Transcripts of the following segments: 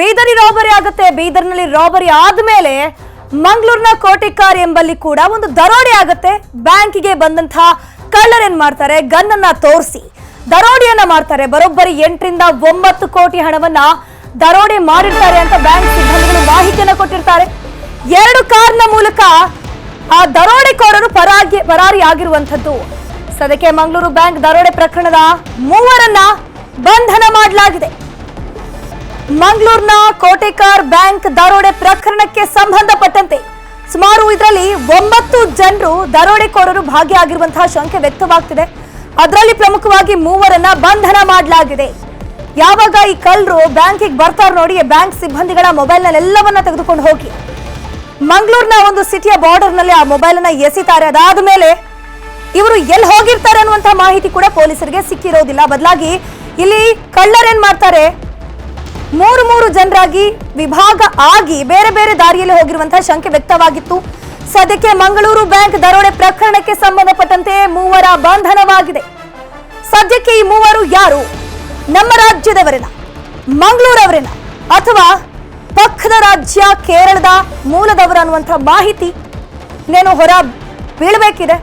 ಬೀದರಿ robbery ಆಗುತ್ತೆ. ಬೀದರ್ನಲ್ಲಿ robbery ಆದ್ಮೇಲೆ ಮಂಗಳೂರಿನ ಕೋಟಿಕಾರ್ ಎಂಬಲ್ಲಿ ಕೂಡ ಒಂದು ದರೋಡೆ ಆಗುತ್ತೆ. ಬ್ಯಾಂಕಿಗೆ ಬಂದಂತಹ ಕಳ್ಳರ್ ಏನ್ ಮಾಡ್ತಾರೆ? ಗನ್ ಅನ್ನ ತೋರಿಸಿ. ದರೋಡೆಯನ್ನ ಮಾಡ್ತಾರೆ. ಬರೋಬ್ಬರಿ ಎಂಟರಿಂದ ಒಂಬತ್ತು ಕೋಟಿ ಹಣವನ್ನ ದರೋಡೆ ಮಾಡಿರ್ತಾರೆ ಅಂತ ಬ್ಯಾಂಕ್ ಸಿಬ್ಬಂದಿಗಳು ಮಾಹಿತಿಯನ್ನ ಕೊಟ್ಟಿರ್ತಾರೆ. ಎರಡು ಕಾರ್ನ ಮೂಲಕ ಆ ದರೋಡೆಕೋರರು ಪರಾಗಿ ಪರಾರಿ ಆಗಿರುವಂತದ್ದು ಸದ್ಯಕ್ಕೆ ಮಂಗಳೂರು ಬ್ಯಾಂಕ್ ದರೋಡೆ ಪ್ರಕರಣದ ಮೂವರನ್ನ ಬಂಧನ ಮಾಡಲಾಗಿದೆ. ಮಂಗಳೂರಿನ ಕೋಟೆಕಾರ್ ಬ್ಯಾಂಕ್ ದರೋಡೆ ಪ್ರಕರಣಕ್ಕೆ ಸಂಬಂಧಪಟ್ಟಂತೆ ಸುಮಾರು ಇದರಲ್ಲಿ ಒಂಬತ್ತು ಜನರು ದರೋಡೆಕೋರರು ಭಾಗಿಯಾಗಿರುವಂತಹ ಶಂಕೆ ವ್ಯಕ್ತವಾಗ್ತಿದೆ. ಅದರಲ್ಲಿ ಪ್ರಮುಖವಾಗಿ ಮೂವರನ್ನ ಬಂಧನ ಮಾಡಲಾಗಿದೆ. ಯಾವಾಗ ಈ ಕಳ್ಳರು ಬ್ಯಾಂಕಿಗೆ ಬರ್ತಾರೆ ನೋಡಿ ಬ್ಯಾಂಕ್ ಸಿಬ್ಬಂದಿಗಳ ಮೊಬೈಲ್ನಲ್ಲೆಲ್ಲವನ್ನ ತೆಗೆದುಕೊಂಡು ಹೋಗಿ. ಮಂಗಳೂರಿನ ಒಂದು ಸಿಟಿಯ ಬಾರ್ಡರ್ನಲ್ಲಿ ಆ ಮೊಬೈಲ್ ಅನ್ನ ಎಸಿತಾರೆ. ಅದಾದ ಮೇಲೆ ಇವರು ಎಲ್ಲಿ ಹೋಗಿರ್ತಾರೆ ಅನ್ನುವಂತ ಮಾಹಿತಿ ಕೂಡ ಪೊಲೀಸರಿಗೆ ಸಿಕ್ಕಿರೋದಿಲ್ಲ. ಬದಲಾಗಿ ಇಲ್ಲಿ ಕಳ್ಳರೇನ್ ಮಾಡ್ತಾರೆ? ಮೂರು ಮೂರು ಜನರಾಗಿ ವಿಭಾಗ ಆಗಿ ಬೇರೆ ಬೇರೆ ದಾರಿಯಲ್ಲಿ ಹೋಗಿರುವಂತಹ ಶಂಕೆ ವ್ಯಕ್ತವಾಗಿತ್ತು. ಸದ್ಯಕ್ಕೆ ಮಂಗಳೂರು ಬ್ಯಾಂಕ್ ದರೋಡೆ ಪ್ರಕರಣಕ್ಕೆ ಸಂಬಂಧಪಟ್ಟಂತೆ ಮೂವರ ಬಂಧನವಾಗಿದೆ. ಸದ್ಯಕ್ಕೆ ಈ ಮೂವರು ಯಾರು? ನಮ್ಮ ರಾಜ್ಯದವರೇನ? ಮಂಗಳೂರವರೇನ? ಅಥವಾ ಪಕ್ಕದ ರಾಜ್ಯ ಕೇರಳದ ಮೂಲದವರ ಅನ್ನುವಂಥ ಮಾಹಿತಿ ಇನ್ನೇನು ಹೊರ ಬೀಳಬೇಕಿದೆ?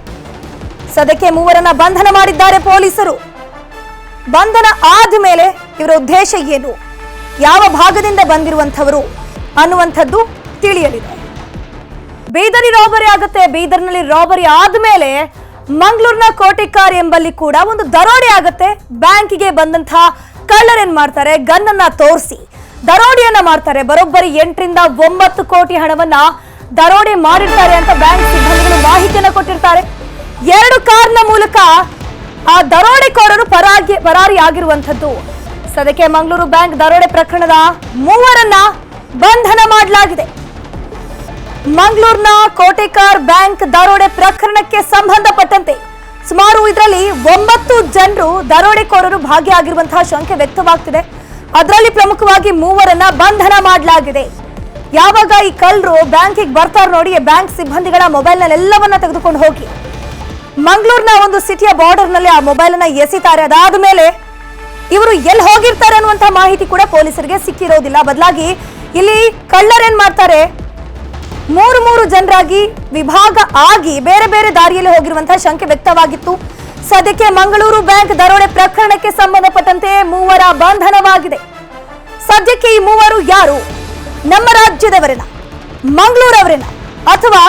ಸದ್ಯಕ್ಕೆ ಮೂವರನ್ನ ಬಂಧನ ಮಾಡಿದ್ದಾರೆ ಪೊಲೀಸರು. ಬಂಧನ ಆದ ಮೇಲೆ ಇವರ ಉದ್ದೇಶ ಏನು? ಯಾವ ಭಾಗದಿಂದ ಬಂದಿರುವಂಥವರು ಅನ್ನುವಂಥದ್ದು ತಿಳಿಯಲಿದೆ. ಬೀದರಿ ರಾಬರಿ ಆಗುತ್ತೆ. ಬೀದರ್ನಲ್ಲಿ ರಾಬರಿ ಆದ್ಮೇಲೆ ಮಂಗಳೂರಿನ ಕೋಟಿಕಾರ್ ಎಂಬಲ್ಲಿ ಕೂಡ ಒಂದು ದರೋಡೆ ಆಗುತ್ತೆ. ಬ್ಯಾಂಕಿಗೆ ಬಂದಂತಹ ಕಳ್ಳರ್ ಏನ್ ಮಾಡ್ತಾರೆ? ಗನ್ ಅನ್ನ ತೋರಿಸಿ ದರೋಡೆಯನ್ನ ಮಾಡ್ತಾರೆ. ಬರೋಬ್ಬರಿ ಎಂಟರಿಂದ ಒಂಬತ್ತು ಕೋಟಿ ಹಣವನ್ನ ದರೋಡೆ ಮಾಡಿರ್ತಾರೆ ಅಂತ ಬ್ಯಾಂಕ್ ಸಿಬ್ಬಂದಿಗಳು ಮಾಹಿತಿಯನ್ನ ಕೊಟ್ಟಿರ್ತಾರೆ. ಎರಡು ಕಾರ್ನ ಮೂಲಕ ಆ ದರೋಡೆಕೋರರು ಪರಾಗಿ ಪರಾರಿ ಆಗಿರುವಂತದ್ದು ಸದ್ಯಕ್ಕೆ ಮಂಗಳೂರು ಬ್ಯಾಂಕ್ ದರೋಡೆ ಪ್ರಕರಣದ ಮೂವರನ್ನ ಬಂಧನ ಮಾಡಲಾಗಿದೆ. ಮಂಗಳೂರಿನ ಕೋಟೆಕಾರ್ ಬ್ಯಾಂಕ್ ದರೋಡೆ ಪ್ರಕರಣಕ್ಕೆ ಸಂಬಂಧಪಟ್ಟಂತೆ ಸುಮಾರು ಇದರಲ್ಲಿ ಒಂಬತ್ತು ಜನರು ದರೋಡೆಕೋರರು ಭಾಗಿಯಾಗಿರುವಂತಹ ಶಂಕೆ ವ್ಯಕ್ತವಾಗ್ತಿದೆ. ಅದರಲ್ಲಿ ಪ್ರಮುಖವಾಗಿ ಮೂವರನ್ನ ಬಂಧನ ಮಾಡಲಾಗಿದೆ. ಯಾವಾಗ ಈ ಕಳ್ಳರು ಬ್ಯಾಂಕಿಗೆ ಬರ್ತಾರೆ ನೋಡಿ ಬ್ಯಾಂಕ್ ಸಿಬ್ಬಂದಿಗಳ ಮೊಬೈಲ್ನಲ್ಲೆಲ್ಲವನ್ನ ತೆಗೆದುಕೊಂಡು ಹೋಗಿ. ಮಂಗಳೂರಿನ ಒಂದು ಸಿಟಿಯ ಬಾರ್ಡರ್ನಲ್ಲಿ ಆ ಮೊಬೈಲ್ ಅನ್ನ ಎಸಿತಾರೆ. ಅದಾದ ಮೇಲೆ ಇವರು ಎಲ್ಲಿ ಹೋಗಿರ್ತಾರೆ ಅನ್ನುವಂತ ಮಾಹಿತಿ ಕೂಡ ಪೊಲೀಸರಿಗೆ ಸಿಕ್ಕಿರೋದಿಲ್ಲ. ಬದಲಾಗಿ ಇಲ್ಲಿ ಕಳ್ಳರೇನ್ ಮಾಡ್ತಾರೆ? ಮೂರು ಮೂರು ಜನರಾಗಿ ವಿಭಾಗ ಆಗಿ ಬೇರೆ ಬೇರೆ ದಾರಿಯಲ್ಲಿ ಹೋಗಿರುವಂತಹ ಶಂಕೆ ವ್ಯಕ್ತವಾಗಿತ್ತು. ಸದ್ಯಕ್ಕೆ ಮಂಗಳೂರು ಬ್ಯಾಂಕ್ ದರೋಡೆ ಪ್ರಕರಣಕ್ಕೆ ಸಂಬಂಧಪಟ್ಟಂತೆ ಮೂವರ ಬಂಧನವಾಗಿದೆ. ಸದ್ಯಕ್ಕೆ ಈ ಮೂವರು ಯಾರು? ನಮ್ಮ ರಾಜ್ಯದವರೇನ? ಮಂಗಳೂರವರೇನ? ಅಥವಾ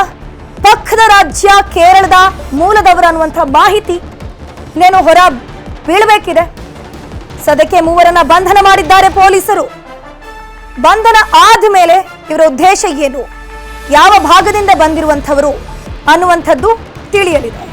ಪಕ್ಕದ ರಾಜ್ಯ ಕೇರಳದ ಮೂಲದವರು ಅನ್ನುವಂಥ ಮಾಹಿತಿ ಇನ್ನೇನು ಹೊರ ಬೀಳಬೇಕಿದೆ? ಸದ್ಯಕ್ಕೆ ಮೂವರನ್ನ ಬಂಧನ ಮಾಡಿದ್ದಾರೆ ಪೊಲೀಸರು. ಬಂಧನ ಆದ ಮೇಲೆ ಇವರ ಉದ್ದೇಶ ಏನು? ಯಾವ ಭಾಗದಿಂದ ಬಂದಿರುವಂಥವರು ಅನ್ನುವಂಥದ್ದು ತಿಳಿಯಲಿದೆ.